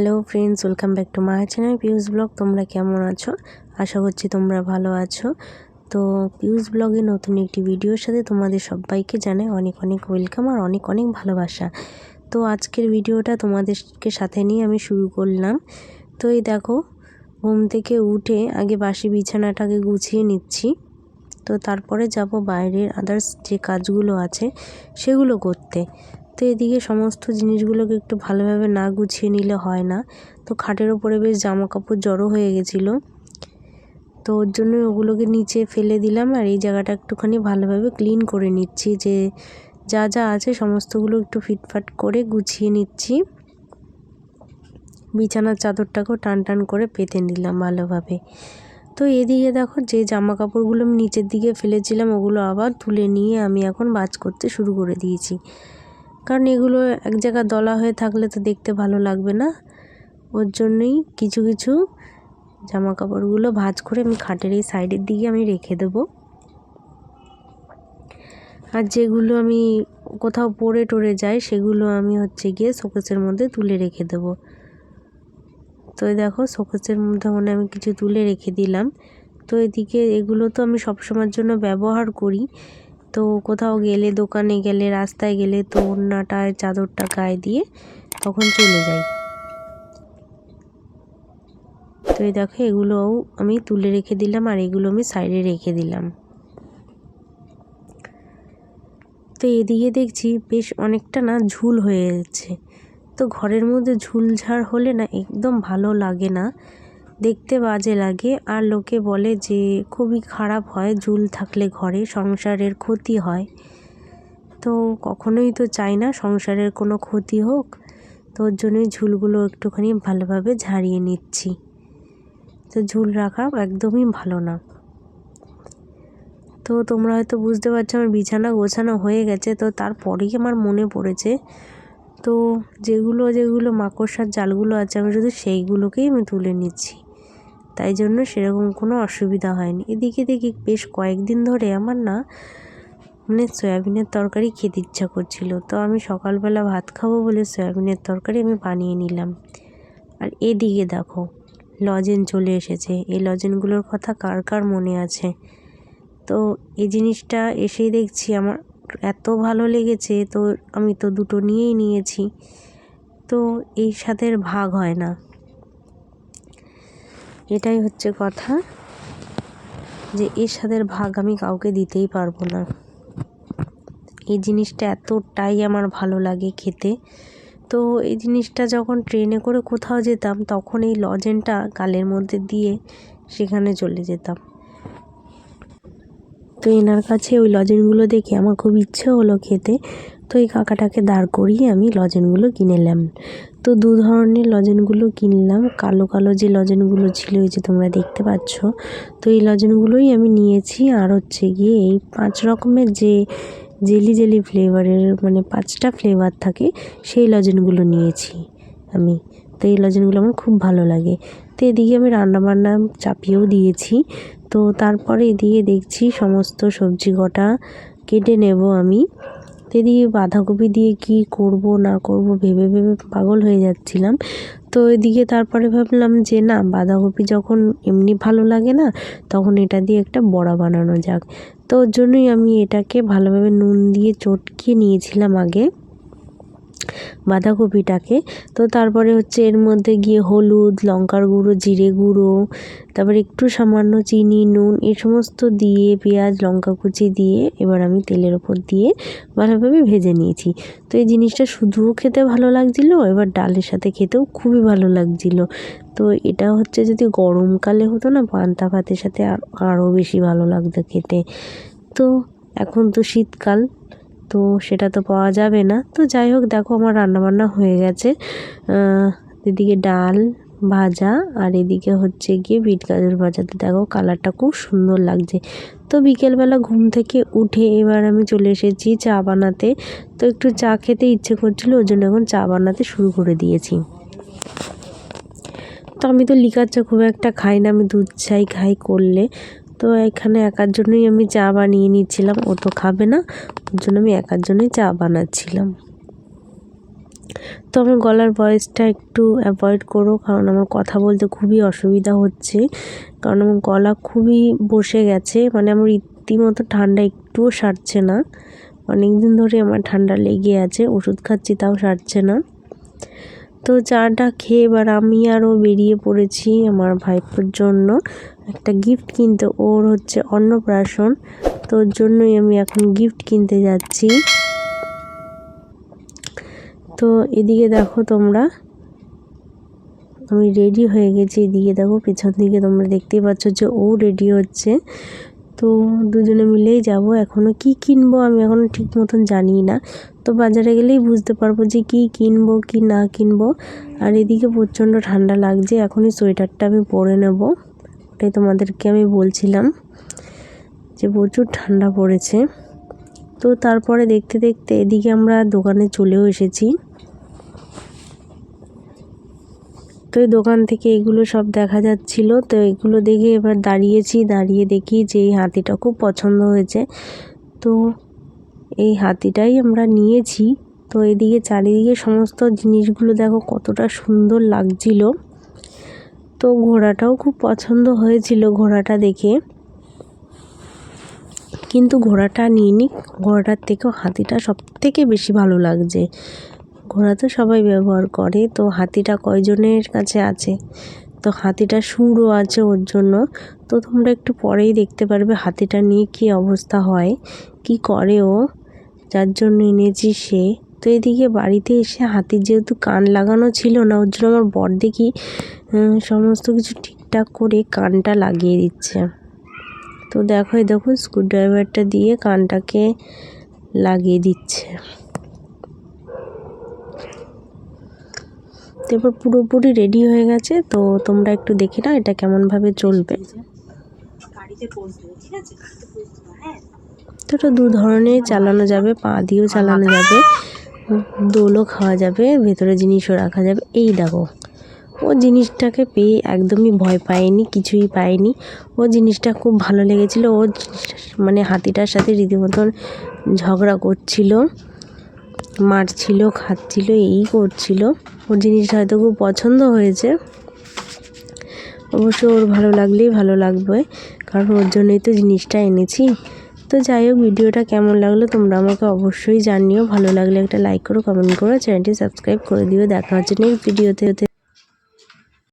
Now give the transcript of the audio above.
Hello friends, welcome back to my channel Piu's blog. তোমরা কেমন আছো? আশা করছি তোমরা ভালো আছো। তো পিউস ব্লগে নতুন একটি ভিডিওর সাথে তোমাদের সবাইকে জানাই অনেক অনেক ওয়েলকাম আর অনেক অনেক ভালোবাসা। তো আজকের ভিডিওটা তোমাদেরকে সাথে নিয়ে আমি শুরু করলাম। তো এই দেখো, ঘুম থেকে উঠে আগে বাসি বিছানাটাকে গুছিয়ে নিচ্ছি। তো তারপরে যাব বাইরের আদার্স যে কাজগুলো আছে সেগুলো করতে। তো এদিকে সমস্ত জিনিসগুলোকে একটু ভালোভাবে না গুছিয়ে নিলে হয় না। তো খাটের ওপরে বেশ জামা কাপড় জড়ো হয়ে গেছিল। তো ওর জন্য ওগুলোকে নিচে ফেলে দিলাম আর এই জায়গাটা একটুখানি ভালোভাবে ক্লিন করে নিচ্ছি। যে যা যা আছে সমস্তগুলো একটু ফিটফাট করে গুছিয়ে নিচ্ছি। বিছানার চাদরটাকেও টান টান করে পেতে নিলাম ভালোভাবে। তো এদিকে দেখো যে জামা কাপড়গুলো আমি নিচের দিকে ফেলেছিলাম, ওগুলো আবার তুলে নিয়ে আমি এখন বাজ করতে শুরু করে দিয়েছি। কারণ এগুলো এক জায়গায় দলা হয়ে থাকলে তো দেখতে ভালো লাগবে না। ওর জন্যই কিছু কিছু জামা কাপড়গুলো ভাজ করে আমি খাটের এই সাইডের দিকে আমি রেখে দেব। আর যেগুলো আমি কোথাও পরে টরে যাই সেগুলো আমি হচ্ছে গিয়ে শোকেসের মধ্যে তুলে রেখে দেব। তো দেখো, শোকেসের মধ্যে মানে আমি কিছু তুলে রেখে দিলাম। তো এদিকে এগুলো তো আমি সবসময়ের জন্য ব্যবহার করি। তো কোথাও গেলে, দোকানে গেলে, রাস্তায় গেলে তো ওড়নাটায়, চাদরটা গায়ে দিয়ে তখন চলে যাই। তো এই দেখো, এগুলোও আমি তুলে রেখে দিলাম আর এগুলো আমি সাইডে রেখে দিলাম। তো এদিকে দেখছি বেশ অনেকটা না ঝুল হয়ে যাচ্ছে তো ঘরের মধ্যে ঝুলঝাড় হলে না একদম ভালো লাগে না। দেখতে বাজে লাগে। আর লোকে বলে যে, খুবই খারাপ হয় ঝুল থাকলে ঘরে সংসারের ক্ষতি হয়। তো কখনোই তো চাই না সংসারের কোনো ক্ষতি হোক। তো ওর জন্যই ঝুলগুলো একটুখানি ভালোভাবে ঝাড়িয়ে নিচ্ছি। তো ঝুল রাখা একদমই ভালো না। তো তোমরা হয়তো বুঝতে পারছ আমার বিছানা গোছানো হয়ে গেছে। তো তারপরেই আমার মনে পড়েছে, তো যেগুলো যেগুলো মাকড়সার জালগুলো আছে, আমি শুধু সেইগুলোকেই আমি তুলে নিচ্ছি। তাই জন্য সেরকম কোনো অসুবিধা হয়নি। এদিকে দেখি বেশ কয়েকদিন ধরে আমার না মানে সয়াবিনের তরকারি খেতে ইচ্ছা করছিল। তো আমি সকালবেলা ভাত খাব বলে সয়াবিনের তরকারি আমি বানিয়ে নিলাম। আর এদিকে দেখো, লজেন চলে এসেছে। এই লজেনগুলোর কথা কার কার মনে আছে? তো এই জিনিসটা এসেই দেখছি আমার এত ভালো লেগেছে, তো আমি তো দুটো নিয়েই নিয়েছি। তো এই স্বাদের ভাগ হয় না। এটাই হচ্ছে কথা যে এর স্বাদের ভাগ আমি কাউকে দিতেই পারব না। এই জিনিসটা এতটাই আমার ভালো লাগে খেতে। তো এই জিনিসটা যখন ট্রেনে করে কোথাও যেতাম, তখন এই লজেনটা গালের মধ্যে দিয়ে সেখানে চলে যেতাম। তো এনার কাছে ওই লজেনগুলো দেখে আমার খুব ইচ্ছে হলো খেতে। তো এই কাকাটাকে দাঁড় করিয়ে আমি লজেনগুলো কিনেলাম। তো দু ধরনের লজেনগুলো কিনলাম। কালো কালো যে লজেনগুলো ছিল, এই যে তোমরা দেখতে পাচ্ছ, তো এই লজেনগুলোই আমি নিয়েছি। আর হচ্ছে গিয়ে এই পাঁচ রকমের যে জেলি জেলি ফ্লেভারের মানে পাঁচটা ফ্লেভার থাকে, সেই লজেনগুলো নিয়েছি আমি। তো এই লজেনগুলো আমার খুব ভালো লাগে। তো এদিকে আমি রান্নাবান্না চাপিয়েও দিয়েছি। তো তারপরে এদিকে দেখছি সমস্ত সবজি কটা কেটে নেব আমি। এদিকে বাঁধাকপি দিয়ে কি করব, না করব, ভেবে ভেবে পাগল হয়ে যাচ্ছিলাম। তো এদিকে তারপরে ভাবলাম যে না, বাঁধাকপি যখন এমনি ভালো লাগে না, তখন এটা দিয়ে একটা বড়া বানানো যাক। তো ওর জন্যই আমি এটাকে ভালোভাবে নুন দিয়ে চটকিয়ে নিয়েছিলাম আগে। বাঁধাকপিটাকে। তো তারপরে হচ্ছে এর মধ্যে গিয়ে হলুদ, লঙ্কার গুঁড়ো, জিরে গুঁড়ো, তারপরে একটু সামান্য চিনি, নুন, এই সমস্ত দিয়ে পেঁয়াজ, লঙ্কা কুচি দিয়ে এবার আমি তেলের ওপর দিয়ে ভালোভাবে ভেজে নিয়েছি। তো এই জিনিসটা শুধুও খেতে ভালো লাগছিল, এবার ডালের সাথে খেতেও খুবই ভালো লাগছিল। তো এটা হচ্ছে যদি গরমকালে হতো না, পান্তা ভাতের সাথে আরও বেশি ভালো লাগতো খেতে। তো এখন তো শীতকাল তো সেটা তো পাওয়া যাবে না। তো যাই হোক, দেখো আমার রান্নাবান্না হয়ে গেছে। এদিকে ডাল ভাজা আর এদিকে হচ্ছে গিয়ে বিট গাজর ভাজাতে দেখো কালারটা খুব সুন্দর লাগছে। তো বিকেলবেলা ঘুম থেকে উঠে এবার আমি চলে এসেছি চা বানাতে। তো একটু চা খেতে ইচ্ছে করছিল, ওই জন্য এখন চা বানাতে শুরু করে দিয়েছি। তো আমি তো লিকার চা খুব একটা খাই না, আমি দুধ চাই খাই করলে। তো এখানে একার জন্যই আমি চা বানিয়ে নিচ্ছিলাম। ও তো খাবে না, ওর জন্য আমি একার জন্যই চা বানাচ্ছিলাম। তো আমার গলার ভয়েসটা একটু অ্যাভয়েড করো, কারণ আমার কথা বলতে খুবই অসুবিধা হচ্ছে। কারণ আমার গলা খুবই বসে গেছে মানে আমার রীতিমতো ঠান্ডা একটুও সারছে না। অনেক দিন ধরে আমার ঠান্ডা লেগে আছে, ওষুধ খাচ্ছি তাও সারছে না। তো চাটা খেয়ে এবার আমি আরও বেরিয়ে পড়েছি আমার ভাইপোর জন্য। একটা গিফট কিনতে, ওর হচ্ছে অন্নপ্রাশন। তো ওর জন্যই আমি এখন গিফট কিনতে যাচ্ছি। তো এদিকে দেখো তোমরা, আমি রেডি হয়ে গেছি এদিকে দেখো, পেছন দিকে তোমরা দেখতেই পাচ্ছ যে ও রেডি হচ্ছে। তো দুজনে মিলেই যাব এখনও কি কিনবো আমি এখনও ঠিক মতন জানি না। তো বাজারে গেলেই বুঝতে পারব যে কি কিনবো, কি না কিনবো। আর এদিকে প্রচণ্ড ঠান্ডা লাগছে, এখনই সোয়েটারটা আমি পরে নেব। ওটাই তোমাদেরকে আমি বলছিলাম যে প্রচুর ঠান্ডা পড়েছে। তো তারপরে দেখতে দেখতে এদিকে আমরা দোকানে চলেও এসেছি। তো এই দোকান থেকে এগুলো সব দেখা যাচ্ছিল, তো এগুলো দেখে এবার দাঁড়িয়েছি, দাঁড়িয়ে দেখি যে এই হাতিটা খুব পছন্দ হয়েছে। তো এই হাতিটাই আমরা নিয়েছি। তো এদিকে চারিদিকে সমস্ত জিনিসগুলো দেখো কতটা সুন্দর লাগছিল। তো ঘোড়াটাও খুব পছন্দ হয়েছিল ঘোড়াটা দেখে। কিন্তু ঘোড়াটা নিইনি, ঘোড়াটার থেকেও হাতিটা সব থেকে বেশি ভালো লাগছে। ঘোড়া তো সবাই ব্যবহার করে, তো হাতিটা কয়জনের কাছে আছে? তো হাতিটা সুরও আছে ওর জন্য। তো তোমরা একটু পরেই দেখতে পারবে হাতিটা নিয়ে কী অবস্থা হয়, কি করে ও। যার জন্য এনেছি সে। তো এদিকে বাড়িতে এসে হাতির যেহেতু কান লাগানো ছিল না, ওর জন্য আমার বর দেখি সমস্ত কিছু ঠিকঠাক করে কানটা লাগিয়ে দিচ্ছে। তো দেখো, এই দেখো স্ক্রুড্রাইভারটা দিয়ে কানটাকে লাগিয়ে দিচ্ছে। তো এবার পুরোপুরি রেডি হয়ে গেছে। তো তোমরা একটু দেখে নাও এটা কেমনভাবে চলবে। তো দু ধরনের চালানো যাবে, পা দিয়েও চালানো যাবে, দোলও খাওয়া যাবে, ভেতরে জিনিসও রাখা যাবে। এই দেখো, ও জিনিসটাকে পেয়ে একদমই ভয় পায়নি, কিছুই পায়নি। ও জিনিসটা খুব ভালো লেগেছিলো, ও মানে হাতিটার সাথে রীতিমতন ঝগড়া করছিল, মারছিল, খাচ্ছিল, এই করছিল। ওর জিনিসটা হয়তো খুব পছন্দ হয়েছে। অবশ্য ওর ভালো লাগলেই ভালো লাগবে, কারণ ওর জন্যই তো জিনিসটা এনেছি। তো যাই হোক, ভিডিওটা কেমন লাগল তোমরা আমাকে অবশ্যই জানিও। ভালো লাগলে একটা লাইক করো কমেন্ট করো চ্যানেলটি সাবস্ক্রাইব করে দিও। দেখা হচ্ছে নেক্সট ভিডিওতে